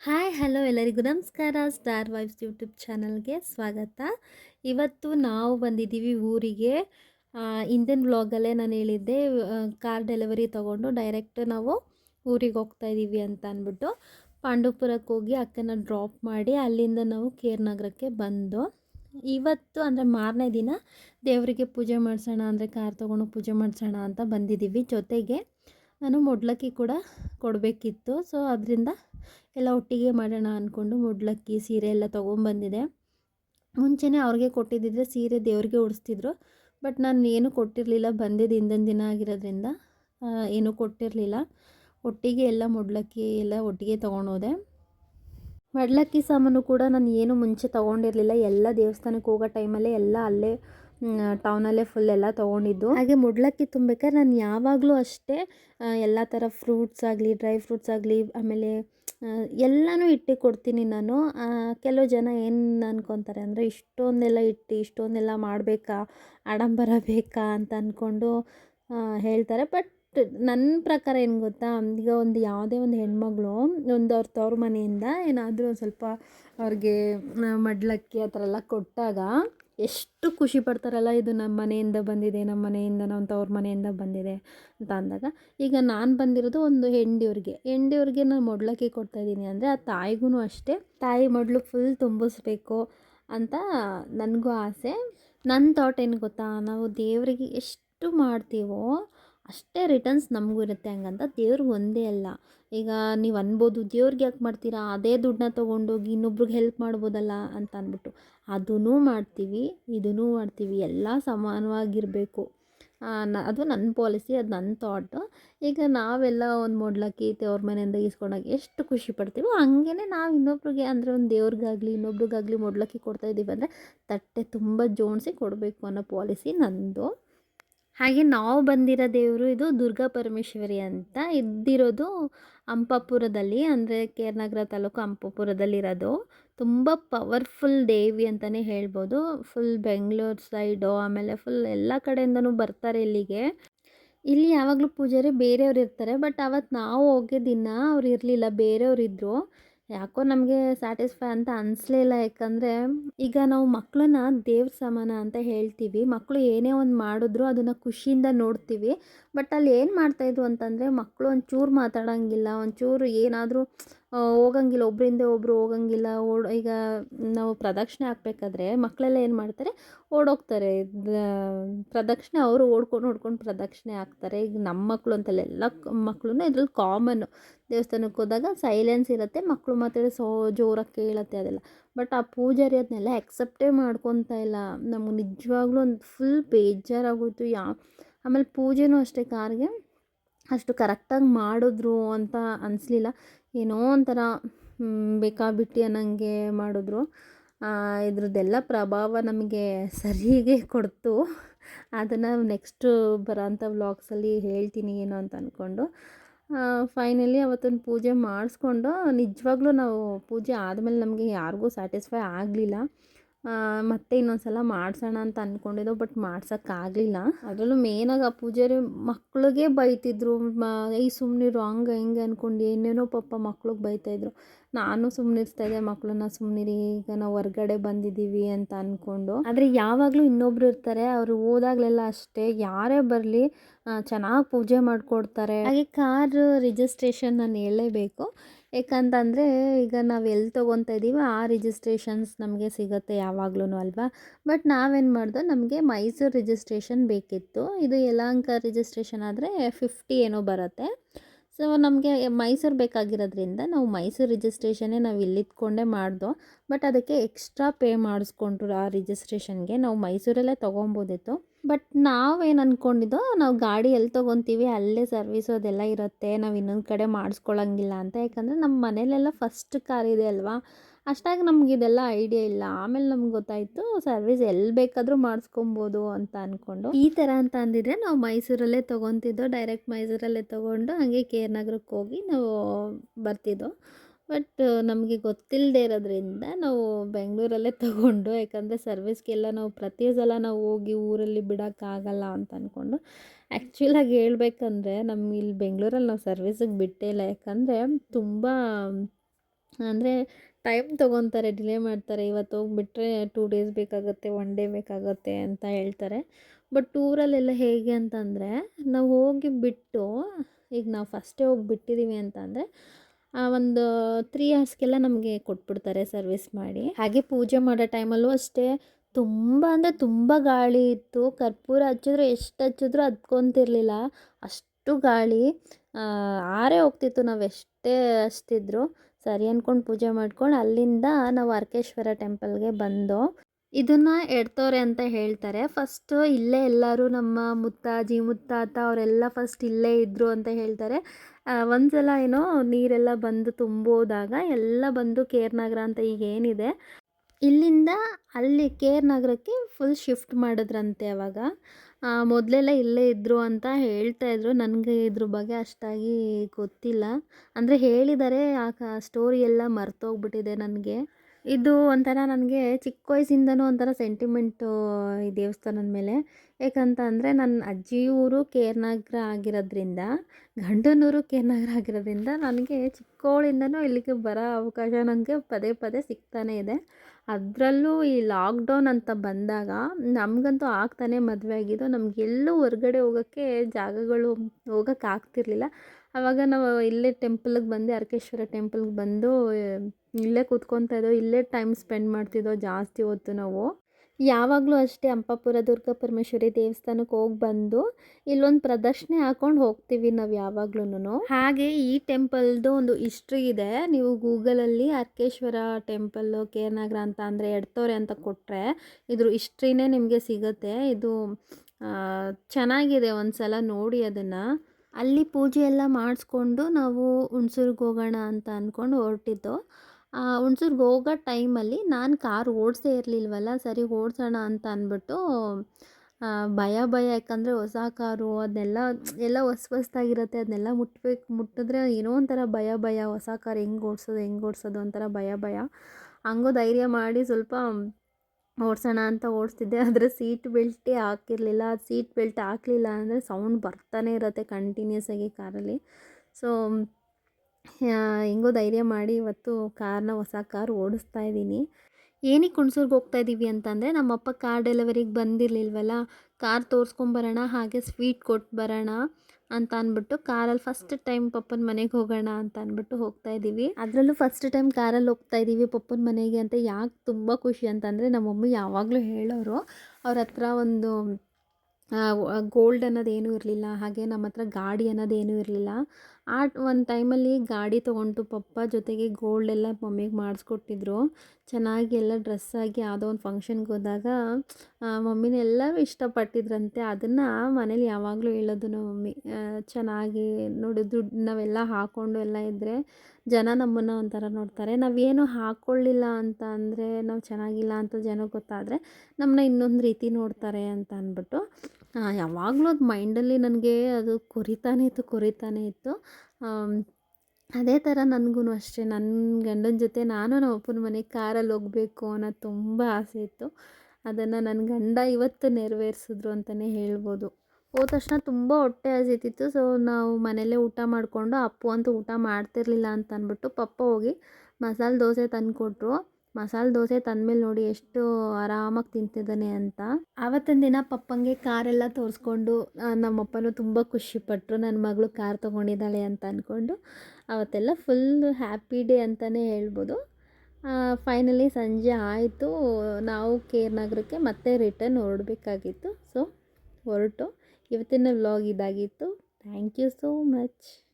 Hi, hello ಎಲ್ಲರಿಗೂ ನಮಸ್ಕಾರ. Star wives YouTube ಚಾನಲ್ಗೆ ಸ್ವಾಗತ. ಇವತ್ತು ನಾವು ಬಂದಿದ್ದೀವಿ ಊರಿಗೆ. ಹಿಂದಿನ ವ್ಲಾಗಲ್ಲೇ ನಾನು ಹೇಳಿದ್ದೆ ಕಾರ್ ಡೆಲಿವರಿ ತೊಗೊಂಡು ಡೈರೆಕ್ಟ್ ನಾವು ಊರಿಗೆ ಹೋಗ್ತಾ ಇದ್ದೀವಿ ಅಂತ ಅಂದ್ಬಿಟ್ಟು. ಪಾಂಡವಪುರಕ್ಕೆ ಹೋಗಿ ಅಕ್ಕನ ಡ್ರಾಪ್ ಮಾಡಿ ಅಲ್ಲಿಂದ ನಾವು ಕೇರ್ ನಗರಕ್ಕೆ ಬಂದು, ಇವತ್ತು ಅಂದರೆ ಮಾರನೇ ದಿನ ದೇವರಿಗೆ ಪೂಜೆ ಮಾಡಿಸೋಣ ಅಂದರೆ ಕಾರ್ ತೊಗೊಂಡು ಪೂಜೆ ಮಾಡಿಸೋಣ ಅಂತ ಬಂದಿದ್ದೀವಿ ಜೊತೆಗೆ. ನಾನು ಮೊಡ್ಲಕ್ಕಿ ಕೂಡ ಕೊಡಬೇಕಿತ್ತು. ಸೊ ಅದರಿಂದ ಎಲ್ಲ ಒಟ್ಟಿಗೆ ಮಾಡೋಣ ಅಂದ್ಕೊಂಡು ಮುಡ್ಲಕ್ಕಿ ಸೀರೆ ಎಲ್ಲ ತೊಗೊಂಬಂದಿದೆ. ಮುಂಚೆನೇ ಅವ್ರಿಗೆ ಕೊಟ್ಟಿದ್ದಿದ್ರೆ ಸೀರೆ ದೇವ್ರಿಗೆ ಉಡಿಸ್ತಿದ್ರು. ಬಟ್ ನಾನು ಏನು ಕೊಟ್ಟಿರಲಿಲ್ಲ, ಬಂದಿದ್ದು ಹಿಂದಿನ ದಿನ ಆಗಿರೋದ್ರಿಂದ ಏನೂ ಕೊಟ್ಟಿರಲಿಲ್ಲ. ಒಟ್ಟಿಗೆ ಎಲ್ಲ ಮುಡ್ಲಕ್ಕಿ ಎಲ್ಲ ಒಟ್ಟಿಗೆ ತೊಗೊಂಡೋದೆ. ಮಡ್ಲಕ್ಕಿ ಸಾಮಾನು ಕೂಡ ನಾನು ಏನು ಮುಂಚೆ ತೊಗೊಂಡಿರಲಿಲ್ಲ. ಎಲ್ಲ ದೇವಸ್ಥಾನಕ್ಕೆ ಹೋಗೋ ಟೈಮಲ್ಲೇ ಎಲ್ಲ ಅಲ್ಲೇ ಟೌನಲ್ಲೇ ಫುಲ್ ಎಲ್ಲ ತೊಗೊಂಡಿದ್ದು. ಹಾಗೆ ಮುಡ್ಲಕ್ಕಿ ತುಂಬೇಕಾದ್ರೆ ನಾನು ಯಾವಾಗಲೂ ಅಷ್ಟೇ ಎಲ್ಲ ಥರ ಫ್ರೂಟ್ಸ್ ಆಗಲಿ ಡ್ರೈ ಫ್ರೂಟ್ಸ್ ಆಗಲಿ, ಆಮೇಲೆ ಎಲ್ಲನೂ ಇಟ್ಟು ಕೊಡ್ತೀನಿ ನಾನು. ಕೆಲವು ಜನ ಏನು ಅನ್ಕೊತಾರೆ ಅಂದರೆ ಇಷ್ಟೊಂದೆಲ್ಲ ಇಟ್ಟು, ಇಷ್ಟೊಂದೆಲ್ಲ ಮಾಡಬೇಕಾ, ಆಡಂಬರ ಬೇಕಾ ಅಂತ ಅಂದ್ಕೊಂಡು ಹೇಳ್ತಾರೆ. ಬಟ್ ನನ್ನ ಪ್ರಕಾರ ಏನು ಗೊತ್ತಾ, ಈಗ ಒಂದು ಯಾವುದೇ ಒಂದು ಹೆಣ್ಮಗಳು, ಒಂದು ಅವ್ರ ತವ್ರ ಮನೆಯಿಂದ ಏನಾದರೂ ಸ್ವಲ್ಪ ಅವ್ರಿಗೆ ಮಡ್ಲಕ್ಕಿ ಆ ಥರ ಎಲ್ಲ ಕೊಟ್ಟಾಗ ಎಷ್ಟು ಖುಷಿ ಪಡ್ತಾರಲ್ಲ, ಇದು ನಮ್ಮ ಮನೆಯಿಂದ ಬಂದಿದೆ, ನಮ್ಮ ಮನೆಯಿಂದ ನಮ್ಮ ತವ್ರ ಮನೆಯಿಂದ ಬಂದಿದೆ ಅಂತ ಅಂದಾಗ, ಈಗ ನಾನು ಬಂದಿರೋದು ಒಂದು ಹೆಂಡಿಯವ್ರಿಗೆ ಹೆಂಡಿಯವ್ರಿಗೆ ನಾನು ಮೊಡ್ಲಕ್ಕೆ ಕೊಡ್ತಾ ಇದ್ದೀನಿ ಅಂದರೆ ಆ ತಾಯಿಗೂ ಅಷ್ಟೇ. ತಾಯಿ ಮೊಡ್ಲು ಫುಲ್ ತುಂಬಿಸ್ಬೇಕು ಅಂತ ನನಗೂ ಆಸೆ. ನನ್ನ ಥಾಟ್ ಏನು ಗೊತ್ತಾ? ನಾವು ದೇವರಿಗೆ ಎಷ್ಟು ಮಾಡ್ತೀವೋ ಅಷ್ಟೇ ರಿಟರ್ನ್ಸ್ ನಮಗೂ ಇರುತ್ತೆ ಹಂಗಂತ ದೇವ್ರಿಗೆ ಒಂದೇ ಅಲ್ಲ. ಈಗ ನೀವು ಅನ್ಬೋದು ದೇವ್ರಿಗೆ ಯಾಕೆ ಮಾಡ್ತೀರಾ? ಅದೇ ದುಡ್ಡನ್ನ ತೊಗೊಂಡೋಗಿ ಇನ್ನೊಬ್ರಿಗೆ ಹೆಲ್ಪ್ ಮಾಡ್ಬೋದಲ್ಲ ಅಂತ ಅಂದ್ಬಿಟ್ಟು. ಅದೂ ಮಾಡ್ತೀವಿ ಇದೂ ಮಾಡ್ತೀವಿ. ಎಲ್ಲ ಸಮಾನವಾಗಿರಬೇಕು. ನ, ಅದು ನನ್ನ ಪಾಲಿಸಿ ಅದು ನನ್ನ ಥಾಟು ಈಗ ನಾವೆಲ್ಲ ಒಂದು ಮೊಡ್ಲಕ್ಕಿ ದೇವ್ರ ಮನೆಯಿಂದ ಈಸ್ಕೊಂಡಾಗ ಎಷ್ಟು ಖುಷಿ ಪಡ್ತೀವೋ ಹಂಗೇ ನಾವು ಇನ್ನೊಬ್ರಿಗೆ ಅಂದರೆ ಒಂದು ದೇವ್ರಿಗಾಗಲಿ, ಇನ್ನೊಬ್ರಿಗಾಗಲಿ ಮೊಡ್ಲಕ್ಕಿ ಕೊಡ್ತಾಯಿದ್ದೀವಿ ಅಂದರೆ ತಟ್ಟೆ ತುಂಬ ಜೋಡಿಸಿ ಕೊಡಬೇಕು ಅನ್ನೋ ಪಾಲಿಸಿ ನಂದು. ಹಾಗೆ ನಾವು ಬಂದಿರೋ ದೇವರು ಇದು ದುರ್ಗಾ ಪರಮೇಶ್ವರಿ ಅಂತ ಇದ್ದಿರೋದು ಅಂಪಾಪುರದಲ್ಲಿ, ಅಂದರೆ ಕೇರ್ನಗರ ತಾಲೂಕು ಅಂಪಾಪುರದಲ್ಲಿರೋದು. ತುಂಬ ಪವರ್ಫುಲ್ ದೇವಿ ಅಂತಲೇ ಹೇಳ್ಬೋದು. ಫುಲ್ ಬೆಂಗಳೂರು ಸೈಡು, ಆಮೇಲೆ ಫುಲ್ ಎಲ್ಲ ಕಡೆಯಿಂದನೂ ಬರ್ತಾರೆ ಇಲ್ಲಿಗೆ. ಇಲ್ಲಿ ಯಾವಾಗಲೂ ಪೂಜಾರಿ ಬೇರೆಯವ್ರು ಇರ್ತಾರೆ, ಬಟ್ ಅವತ್ತು ನಾವು ಹೋಗೋ ದಿನ ಅವ್ರು ಇರಲಿಲ್ಲ, ಬೇರೆಯವ್ರು ಇದ್ದರು ಯಾಕೋ ನಮಗೆ ಸ್ಯಾಟಿಸ್ಫೈ ಅಂತ ಅನಿಸ್ಲಿಲ್ಲ ಯಾಕಂದರೆ ಈಗ ನಾವು ಮಕ್ಕಳನ್ನ ದೇವ್ರ ಸಮಾನ ಅಂತ ಹೇಳ್ತೀವಿ. ಮಕ್ಕಳು ಏನೇ ಒಂದು ಮಾಡಿದ್ರು ಅದನ್ನು ಖುಷಿಯಿಂದ ನೋಡ್ತೀವಿ. ಬಟ್ ಅಲ್ಲಿ ಏನು ಮಾಡ್ತಾಯಿದ್ರು ಅಂತಂದರೆ ಮಕ್ಕಳು ಒಂಚೂರು ಮಾತಾಡೋಂಗಿಲ್ಲ. ಒಂಚೂರು ಏನಾದರೂ ಹೋಗಂಗಿಲ್ಲ ಒಬ್ಬರಿಂದ ಒಬ್ಬರು ಹೋಗಂಗಿಲ್ಲ, ಓಡ್, ಈಗ ನಾವು ಪ್ರದಕ್ಷಿಣೆ ಹಾಕ್ಬೇಕಾದ್ರೆ ಮಕ್ಕಳೆಲ್ಲ ಏನು ಮಾಡ್ತಾರೆ? ಓಡೋಗ್ತಾರೆ. ಪ್ರದಕ್ಷಿಣೆ ಅವರು ಓಡ್ಕೊಂಡು ಓಡ್ಕೊಂಡು ಪ್ರದಕ್ಷಿಣೆ ಹಾಕ್ತಾರೆ. ಈಗ ನಮ್ಮ ಮಕ್ಕಳು ಅಂತಲ್ಲ, ಎಲ್ಲ ಮಕ್ಕಳೂ ಇದ್ರಲ್ಲಿ ಕಾಮನ್ನು ದೇವಸ್ಥಾನಕ್ಕೆ ಹೋದಾಗ ಸೈಲೆನ್ಸ್ ಇರುತ್ತೆ ಮಕ್ಕಳು ಮಾತಾಡಿ ಸೋ, ಜೋರಾಗಿ ಕೇಳುತ್ತೆ ಅದೆಲ್ಲ. ಬಟ್ ಆ ಪೂಜಾರಿ ಅದನ್ನೆಲ್ಲ ಎಕ್ಸೆಪ್ಟೇ ಮಾಡ್ಕೊತಾ ಇಲ್ಲ. ನಮಗೆ ನಿಜವಾಗ್ಲೂ ಒಂದು ಫುಲ್ ಬೇಜಾರಾಗೋಯ್ತು. ಯಾ, ಆಮೇಲೆ ಪೂಜೆನೂ ಅಷ್ಟೇ, ಕಾರ್ಗೆ ಅಷ್ಟು ಕರೆಕ್ಟಾಗಿ ಮಾಡಿದ್ರು ಅಂತ ಅನಿಸ್ಲಿಲ್ಲ. ಏನೋ ಒಂಥರ ಬೇಕಾಬಿಟ್ಟಿ ಅನ್ನಂಗೆ ಮಾಡಿದ್ರು. ಇದ್ರದ್ದೆಲ್ಲ ಪ್ರಭಾವ ನಮಗೆ ಸರಿಗೆ ಕೊಡ್ತು. ಅದನ್ನು ನೆಕ್ಸ್ಟು ಬರೋಂಥ ವ್ಲಾಗ್ಸಲ್ಲಿ ಹೇಳ್ತೀನಿ ಏನು ಅಂತ ಅಂದ್ಕೊಂಡು ಫೈನಲಿ ಅವತ್ತೊಂದು ಪೂಜೆ ಮಾಡಿಸ್ಕೊಂಡು, ನಿಜವಾಗ್ಲೂ ನಾವು ಪೂಜೆ ಆದಮೇಲೆ ನಮಗೆ ಯಾರಿಗೂ ಸ್ಯಾಟಿಸ್ಫೈ ಆಗಲಿಲ್ಲ. ಮತ್ತೆ ಇನ್ನೊಂದು ಸಲ ಮಾಡಿಸೋಣ ಅಂತ ಅಂದ್ಕೊಂಡಿದ್ದೋ ಬಟ್ ಮಾಡ್ಸೋಕ್ಕಾಗಲಿಲ್ಲ. ಅದರಲ್ಲೂ ಮೇನಾಗಿ ಆ ಪೂಜಾರಿ ಮಕ್ಳಿಗೆ ಬೈತಿದ್ರು. ಈ ಸುಮ್ಮನೆ ರಾಂಗ್ ಹೆಂಗೆ ಅಂದ್ಕೊಂಡು ಏನೇನೋ ಪಾಪ ಮಕ್ಳಿಗೆ ಬೈತಾಯಿದ್ರು. ನಾನು ಸುಮ್ಮನಿರ್ತಾ ಇದ್ದೆ ಮಕ್ಕಳನ್ನ ಸುಮ್ಮನಿರಿ ಈಗ ನಾವು ಹೊರ್ಗಡೆ ಬಂದಿದ್ದೀವಿ ಅಂತ ಅಂದ್ಕೊಂಡು ಆದರೆ ಯಾವಾಗಲೂ ಇನ್ನೊಬ್ರು ಇರ್ತಾರೆ. ಅವರು ಹೋದಾಗಲೆಲ್ಲ ಅಷ್ಟೇ. ಯಾರೇ ಬರಲಿ ಚೆನ್ನಾಗಿ ಪೂಜೆ ಮಾಡಿಕೊಡ್ತಾರೆ. ಹಾಗೆ ಕಾರ್ ರಿಜಿಸ್ಟ್ರೇಷನ್ ನಾನು ಹೇಳಲೇಬೇಕು. ಯಾಕಂತಂದರೆ ಈಗ ನಾವು ಎಲ್ಲಿ ತೊಗೊತಾ ಇದ್ದೀವೋ ಆ ರಿಜಿಸ್ಟ್ರೇಷನ್ಸ್ ನಮಗೆ ಸಿಗುತ್ತೆ ಯಾವಾಗ್ಲೂ ಅಲ್ವಾ? ಬಟ್ ನಾವೇನು ಮಾಡ್ದೋ, ನಮಗೆ ಮೈಸೂರು ರಿಜಿಸ್ಟ್ರೇಷನ್ ಬೇಕಿತ್ತು. ಇದು ಯಲಹಂಕ ರಿಜಿಸ್ಟ್ರೇಷನ್ ಆದರೆ ಫಿಫ್ಟಿ ಏನೋ ಬರುತ್ತೆ. ಸೊ ನಮಗೆ ಮೈಸೂರು ಬೇಕಾಗಿರೋದ್ರಿಂದ ನಾವು ಮೈಸೂರು ರಿಜಿಸ್ಟ್ರೇಷನ್ನೇ ನಾವು ಇಲ್ಲಿದ್ಕೊಂಡೇ ಮಾಡ್ದೋ. ಬಟ್ ಅದಕ್ಕೆ ಎಕ್ಸ್ಟ್ರಾ ಪೇ ಮಾಡಿಸ್ಕೊಂಡ್ರು ಆ ರಿಜಿಸ್ಟ್ರೇಷನ್ಗೆ ನಾವು ಮೈಸೂರಲ್ಲೇ ತೊಗೊಬೋದಿತ್ತು. ಬಟ್ ನಾವೇನು ಅಂದ್ಕೊಂಡಿದ್ದೋ ನಾವು ಗಾಡಿ ಎಲ್ಲಿ ತೊಗೊತೀವಿ, ಅಲ್ಲೇ ಸರ್ವಿಸು ಅದೆಲ್ಲ ಇರುತ್ತೆ. ನಾವು ಇನ್ನೊಂದು ಕಡೆ ಮಾಡಿಸ್ಕೊಳ್ಳೋಂಗಿಲ್ಲ ಅಂತ. ಯಾಕಂದರೆ ನಮ್ಮ ಮನೇಲೆಲ್ಲ ಫಸ್ಟ್ ಕಾರ್ ಇದೆ ಅಲ್ವಾ? ಅಷ್ಟಾಗಿ ನಮ್ಗೆ ಇದೆಲ್ಲ ಐಡಿಯಾ ಇಲ್ಲ. ಆಮೇಲೆ ನಮ್ಗೆ ಗೊತ್ತಾಯಿತು, ಸರ್ವಿಸ್ ಎಲ್ಲಿ ಬೇಕಾದರೂ ಮಾಡಿಸ್ಕೊಬೋದು ಅಂತ ಅಂದ್ಕೊಂಡು ಈ ಥರ ಅಂತ ಅಂದಿದ್ರೆ ನಾವು ಮೈಸೂರಲ್ಲೇ ತೊಗೊತಿದ್ದೋ, ಡೈರೆಕ್ಟ್ ಮೈಸೂರಲ್ಲೇ ತೊಗೊಂಡು ಹಾಗೆ ಕೆ ಆರ್ ನಗರಕ್ಕೆ ಹೋಗಿ ನಾವು ಬರ್ತಿದ್ದೋ. ಬಟ್ ನಮಗೆ ಗೊತ್ತಿಲ್ಲದೆ ಇರೋದ್ರಿಂದ ನಾವು ಬೆಂಗಳೂರಲ್ಲೇ ತೊಗೊಂಡು, ಯಾಕಂದರೆ ಸರ್ವಿಸ್ಗೆಲ್ಲ ನಾವು ಪ್ರತಿ ಸಲ ನಾವು ಹೋಗಿ ಊರಲ್ಲಿ ಬಿಡೋಕ್ಕಾಗಲ್ಲ ಅಂತ ಅಂದ್ಕೊಂಡು ಆ್ಯಕ್ಚುಲಾಗಿ ಹೇಳ್ಬೇಕಂದ್ರೆ ನಮ್ಮ ಇಲ್ಲಿ ಬೆಂಗಳೂರಲ್ಲಿ ನಾವು ಸರ್ವಿಸಿಗೆ ಬಿಟ್ಟೇ ಇಲ್ಲ ಯಾಕಂದರೆ ತುಂಬ, ಅಂದರೆ ಟೈಮ್ ತೊಗೊತಾರೆ, ಡಿಲೇ ಮಾಡ್ತಾರೆ. ಇವತ್ತು ಹೋಗ್ಬಿಟ್ರೆ ಟೂ ಡೇಸ್ ಬೇಕಾಗುತ್ತೆ ಒನ್ ಡೇ ಬೇಕಾಗುತ್ತೆ ಅಂತ ಹೇಳ್ತಾರೆ. ಬಟ್ ಟೂರಲ್ಲೆಲ್ಲ ಹೇಗೆ ಅಂತಂದರೆ, ನಾವು ಹೋಗಿ ಬಿಟ್ಟು, ಈಗ ನಾವು ಫಸ್ಟೇ ಹೋಗಿ ಬಿಟ್ಟಿದ್ದೀವಿ ಆ ಒಂದು ತ್ರೀ ಅವರ್ಸ್ಗೆಲ್ಲ ನಮಗೆ ಕೊಟ್ಬಿಡ್ತಾರೆ ಸರ್ವಿಸ್ ಮಾಡಿ. ಹಾಗೆ ಪೂಜೆ ಮಾಡೋ ಟೈಮಲ್ಲೂ ಅಷ್ಟೇ. ತುಂಬ ಅಂದರೆ ತುಂಬ ಗಾಳಿ ಇತ್ತು. ಕರ್ಪೂರ ಹಚ್ಚಿದ್ರು, ಎಷ್ಟು ಹಚ್ಚಿದ್ರು ಹತ್ಕೊತಿರ್ಲಿಲ್ಲ. ಅಷ್ಟು ಗಾಳಿ ಆರೇ ಹೋಗ್ತಿತ್ತು. ನಾವು ಎಷ್ಟೇ ಹಚ್ತಿದ್ರು. ಸರಿ ಅಂದ್ಕೊಂಡು ಪೂಜೆ ಮಾಡ್ಕೊಂಡು ಅಲ್ಲಿಂದ ನಾವು ಅರ್ಕೇಶ್ವರ ಟೆಂಪಲ್ಗೆ ಬಂದು ಇದನ್ನು ಎಡ್ತೋರೆ ಅಂತ ಹೇಳ್ತಾರೆ. ಫಸ್ಟು ಇಲ್ಲೇ ಎಲ್ಲರೂ ನಮ್ಮ ಮುತ್ತಾಜಿ ಮುತ್ತಾತ ಅವರೆಲ್ಲ ಫಸ್ಟ್ ಇಲ್ಲೇ ಇದ್ದರು ಅಂತ ಹೇಳ್ತಾರೆ. ಒಂದ್ಸಲ ಏನೋ ನೀರೆಲ್ಲ ಬಂದು ತುಂಬೋದಾಗ ಎಲ್ಲ ಬಂದು ಕೇರ್ ನಗರ ಅಂತ ಈಗ ಏನಿದೆ ಇಲ್ಲಿಂದ ಅಲ್ಲಿ ಕೇರ್ ನಗರಕ್ಕೆ ಫುಲ್ ಶಿಫ್ಟ್ ಮಾಡಿದ್ರಂತೆ ಅವಾಗ. ಮೊದಲೆಲ್ಲ ಇಲ್ಲೇ ಇದ್ದರು ಅಂತ ಹೇಳ್ತಾ ಇದ್ರು. ನನಗೆ ಇದ್ರ ಬಗ್ಗೆ ಅಷ್ಟಾಗಿ ಗೊತ್ತಿಲ್ಲ. ಅಂದರೆ ಹೇಳಿದ್ದಾರೆ ಆ ಸ್ಟೋರಿ ಎಲ್ಲ ಮರ್ತೋಗ್ಬಿಟ್ಟಿದೆ ನನಗೆ. ಇದು ಒಂಥರ ನನಗೆ ಚಿಕ್ಕ ವಯಸ್ಸಿಂದನೂ ಒಂಥರ ಸೆಂಟಿಮೆಂಟು ಈ ದೇವಸ್ಥಾನದ ಮೇಲೆ. ಯಾಕಂತ ಅಂದರೆ ನನ್ನ ಅಜ್ಜಿ ಊರು ನಗರ ಆಗಿರೋದ್ರಿಂದ, ಗಂಡನೂರು ನಗರ ಆಗಿರೋದ್ರಿಂದ ನನಗೆ ಚಿಕ್ಕವಳಿಂದನೂ ಇಲ್ಲಿಗೆ ಬರೋ ಅವಕಾಶ ನನಗೆ ಪದೇ ಪದೇ ಸಿಗ್ತಾನೇ ಇದೆ. ಅದರಲ್ಲೂ ಈ ಲಾಕ್ಡೌನ್ ಅಂತ ಬಂದಾಗ ನಮಗಂತೂ ಆಗ್ತಾನೆ ಮದುವೆ ಆಗಿದ್ದು, ನಮಗೆಲ್ಲೂ ಹೊರ್ಗಡೆ ಹೋಗೋಕ್ಕೆ ಜಾಗಗಳು ಹೋಗೋಕ್ಕೆ ಆಗ್ತಿರ್ಲಿಲ್ಲ. ಆವಾಗ ನಾವು ಇಲ್ಲೇ ಟೆಂಪಲ್ಗೆ ಬಂದು ಅರ್ಕೇಶ್ವರ ಟೆಂಪಲ್ಗೆ ಬಂದು, ಇಲ್ಲೇ ಕೂತ್ಕೊತಾ ಇದ್ದೋ, ಇಲ್ಲೇ ಟೈಮ್ ಸ್ಪೆಂಡ್ ಮಾಡ್ತಿದ್ದೋ ಜಾಸ್ತಿ ಹೊತ್ತು ನಾವು. ಯಾವಾಗಲೂ ಅಷ್ಟೇ ಅಂಪಾಪುರ, ದುರ್ಗಾ ಪರಮೇಶ್ವರಿ ದೇವಸ್ಥಾನಕ್ಕೆ ಹೋಗಿ ಬಂದು ಇಲ್ಲೊಂದು ಪ್ರದರ್ಶನೆ ಹಾಕೊಂಡು ಹೋಗ್ತೀವಿ ನಾವು ಯಾವಾಗ್ಲೂ ಹಾಗೆ ಈ ಟೆಂಪಲ್ದು ಒಂದು ಹಿಸ್ಟ್ರಿ ಇದೆ. ನೀವು ಗೂಗಲಲ್ಲಿ ಅರ್ಕೇಶ್ವರ ಟೆಂಪಲ್ಲು ಕೇರ್ನಗರ ಅಂತ ಅಂದರೆ ಎಡ್ತೋರೆ ಅಂತ ಕೊಟ್ಟರೆ ಇದ್ರ ಹಿಸ್ಟ್ರಿನೇ ನಿಮಗೆ ಸಿಗುತ್ತೆ. ಇದು ಚೆನ್ನಾಗಿದೆ ಒಂದು ಸಲ ನೋಡಿ ಅದನ್ನು. ಅಲ್ಲಿ ಪೂಜೆ ಎಲ್ಲ ಮಾಡಿಸ್ಕೊಂಡು ನಾವು ಹುಣ್ಸೂರಿಗೆ ಹೋಗೋಣ ಅಂತ ಅಂದ್ಕೊಂಡು ಹೊರಟಿದ್ದು. ಹುಣ್ಸೂರ್ಗೆ ಹೋಗೋ ಟೈಮಲ್ಲಿ ನಾನು ಕಾರ್ ಓಡಿಸೇ ಇರಲಿಲ್ವಲ್ಲ, ಸರಿ ಓಡಿಸೋಣ ಅಂತ ಅಂದ್ಬಿಟ್ಟು ಭಯ ಭಯ, ಯಾಕಂದರೆ ಹೊಸ ಕಾರು ಅದನ್ನೆಲ್ಲ ಎಲ್ಲ ಹೊಸ ಹೊಸ್ದಾಗಿರುತ್ತೆ, ಅದನ್ನೆಲ್ಲ ಮುಟ್ಬೇಕು, ಮುಟ್ಟಿದ್ರೆ ಏನೋ ಒಂಥರ ಭಯ ಭಯ, ಹೊಸ ಕಾರ್ ಹೆಂಗೆ ಓಡಿಸೋದು ಹೆಂಗೆ ಓಡಿಸೋದು ಒಂಥರ ಭಯ ಭಯ. ಹಂಗೋ ಧೈರ್ಯ ಮಾಡಿ ಸ್ವಲ್ಪ ಓಡಿಸೋಣ ಅಂತ ಓಡಿಸ್ತಿದ್ದೆ. ಆದರೆ ಸೀಟ್ ಬೆಲ್ಟೇ ಹಾಕಿರಲಿಲ್ಲ. ಸೀಟ್ ಬೆಲ್ಟ್ ಹಾಕಲಿಲ್ಲ ಅಂದರೆ ಸೌಂಡ್ ಬರ್ತಾನೆ ಇರುತ್ತೆ ಕಂಟಿನ್ಯೂಸ್ ಆಗಿ ಕಾರಲ್ಲಿ. ಸೊ ಹೆಂಗೋ ಧೈರ್ಯ ಮಾಡಿ ಇವತ್ತು ಕಾರ್ನ ಹೊಸ ಕಾರ್ ಓಡಿಸ್ತಾ ಇದ್ದೀನಿ. ಏನಕ್ಕೆ ಕುಣ್ಸೂರ್ಗೆ ಹೋಗ್ತಾ ಇದ್ದೀವಿ ಅಂತಂದರೆ ನಮ್ಮಪ್ಪ ಕಾರ್ ಡೆಲಿವರಿಗೆ ಬಂದಿರಲಿಲ್ವಲ್ಲ, ಕಾರ್ ತೋರಿಸ್ಕೊಂಬರೋಣ ಹಾಗೆ ಸ್ವೀಟ್ ಕೊಟ್ಟು ಬರೋಣ ಅಂತ ಅಂದ್ಬಿಟ್ಟು ಕಾರಲ್ಲಿ ಫಸ್ಟ್ ಟೈಮ್ ಪಪ್ಪನ ಮನೆಗೆ ಹೋಗೋಣ ಅಂತ ಅಂದ್ಬಿಟ್ಟು ಹೋಗ್ತಾ ಇದ್ದೀವಿ ಅದರಲ್ಲೂ ಫಸ್ಟ್ ಟೈಮ್ ಕಾರಲ್ಲಿ ಹೋಗ್ತಾ ಇದ್ದೀವಿ ಪಪ್ಪನ ಮನೆಗೆ ಅಂತ ಯಾಕೆ ತುಂಬ ಖುಷಿ ಅಂತಂದರೆ ನಮ್ಮಮ್ಮಿ ಯಾವಾಗಲೂ ಹೇಳೋರು ಅವ್ರ ಹತ್ರ ಒಂದು ಗೋಲ್ಡ್ ಅನ್ನೋದೇನೂ ಇರಲಿಲ್ಲ, ಹಾಗೆ ನಮ್ಮ ಹತ್ರ ಗಾಡಿ ಅನ್ನೋದೇನೂ ಇರಲಿಲ್ಲ. ಆ ಒಂದು ಟೈಮಲ್ಲಿ ಗಾಡಿ ತೊಗೊಂಡು ಪಪ್ಪ ಜೊತೆಗೆ ಗೋಲ್ಡ್ ಎಲ್ಲ ಮಮ್ಮಿಗೆ ಮಾಡಿಸ್ಕೊಟ್ಟಿದ್ರು. ಚೆನ್ನಾಗಿ ಎಲ್ಲ ಆಗಿ ಯಾವುದೋ ಒಂದು ಫಂಕ್ಷನ್ಗೆ ಹೋದಾಗ ಮಮ್ಮಿನೆಲ್ಲ ಇಷ್ಟಪಟ್ಟಿದ್ರಂತೆ. ಅದನ್ನು ಮನೇಲಿ ಯಾವಾಗಲೂ ಹೇಳೋದು ನಮ್ಮ ಮಮ್ಮಿ ಚೆನ್ನಾಗಿ ನೋಡಿ ದುಡ್ಡು ನಾವೆಲ್ಲ ಹಾಕ್ಕೊಂಡು ಎಲ್ಲ ಇದ್ದರೆ ಜನ ನಮ್ಮನ್ನು ಒಂಥರ ನೋಡ್ತಾರೆ. ನಾವೇನು ಹಾಕ್ಕೊಳ್ಳಿಲ್ಲ ಅಂತ ಅಂದರೆ, ನಾವು ಚೆನ್ನಾಗಿಲ್ಲ ಅಂತ ಜನಕ್ಕೆ ಗೊತ್ತಾದರೆ ನಮ್ಮನ್ನ ಇನ್ನೊಂದು ರೀತಿ ನೋಡ್ತಾರೆ ಅಂತ ಅಂದ್ಬಿಟ್ಟು. ಯಾವಾಗಲೂ ಅದು ಮೈಂಡಲ್ಲಿ ನನಗೆ ಅದು ಕೊರಿತಾನೆ ಇತ್ತು ಕೊರಿತಾನೆ ಇತ್ತು. ಅದೇ ಥರ ನನಗೂ ಅಷ್ಟೇ. ನನ್ನ ಗಂಡನ ಜೊತೆ ನಾನು ನಮ್ಮ ಅಪ್ಪನ ಮನೆಗೆ ಕಾರಲ್ಲಿ ಹೋಗಬೇಕು ಅನ್ನೋದು ತುಂಬ ಆಸೆ ಇತ್ತು. ಅದನ್ನು ನನ್ನ ಗಂಡ ಇವತ್ತು ನೆರವೇರಿಸಿದ್ರು ಅಂತಲೇ ಹೇಳ್ಬೋದು. ಹೋದ ತಕ್ಷಣ ತುಂಬ ಹೊಟ್ಟೆ ಹಸಿತಿತ್ತು. ಸೊ, ನಾವು ಮನೆಯಲ್ಲೇ ಊಟ ಮಾಡಿಕೊಂಡು, ಅಪ್ಪು ಅಂತೂ ಊಟ ಮಾಡ್ತಿರ್ಲಿಲ್ಲ ಅಂತ ಅಂದ್ಬಿಟ್ಟು ಪಪ್ಪ ಹೋಗಿ ಮಸಾಲೆ ದೋಸೆ ತಂದುಕೊಟ್ರು. ಮಸಾಲೆ ದೋಸೆ ತಂದ್ಮೇಲೆ ನೋಡಿ ಎಷ್ಟು ಆರಾಮಾಗಿ ತಿಂತಿದ್ದಾನೆ ಅಂತ. ಆವತ್ತಿನ ದಿನ ಪಪ್ಪಂಗೆ ಕಾರೆಲ್ಲ ತೋರಿಸ್ಕೊಂಡು ನಮ್ಮಪ್ಪನೂ ತುಂಬ ಖುಷಿಪಟ್ಟರು ನನ್ನ ಮಗಳು ಕಾರ್ ತೊಗೊಂಡಿದ್ದಾಳೆ ಅಂತ ಅಂದ್ಕೊಂಡು ಅವತ್ತೆಲ್ಲ ಫುಲ್ ಹ್ಯಾಪಿ ಡೇ ಅಂತಲೇ ಹೇಳ್ಬೋದು. ಫೈನಲಿ ಸಂಜೆ ಆಯಿತು. ನಾವು ಕೇರ್ ನಗರಕ್ಕೆ ಮತ್ತೆ ರಿಟರ್ನ್ ಹೊರಡಬೇಕಾಗಿತ್ತು. ಸೊ, ಹೊರಟು. ಇವತ್ತಿನ ವ್ಲಾಗ್ ಇದಾಗಿತ್ತು. Thank you so much.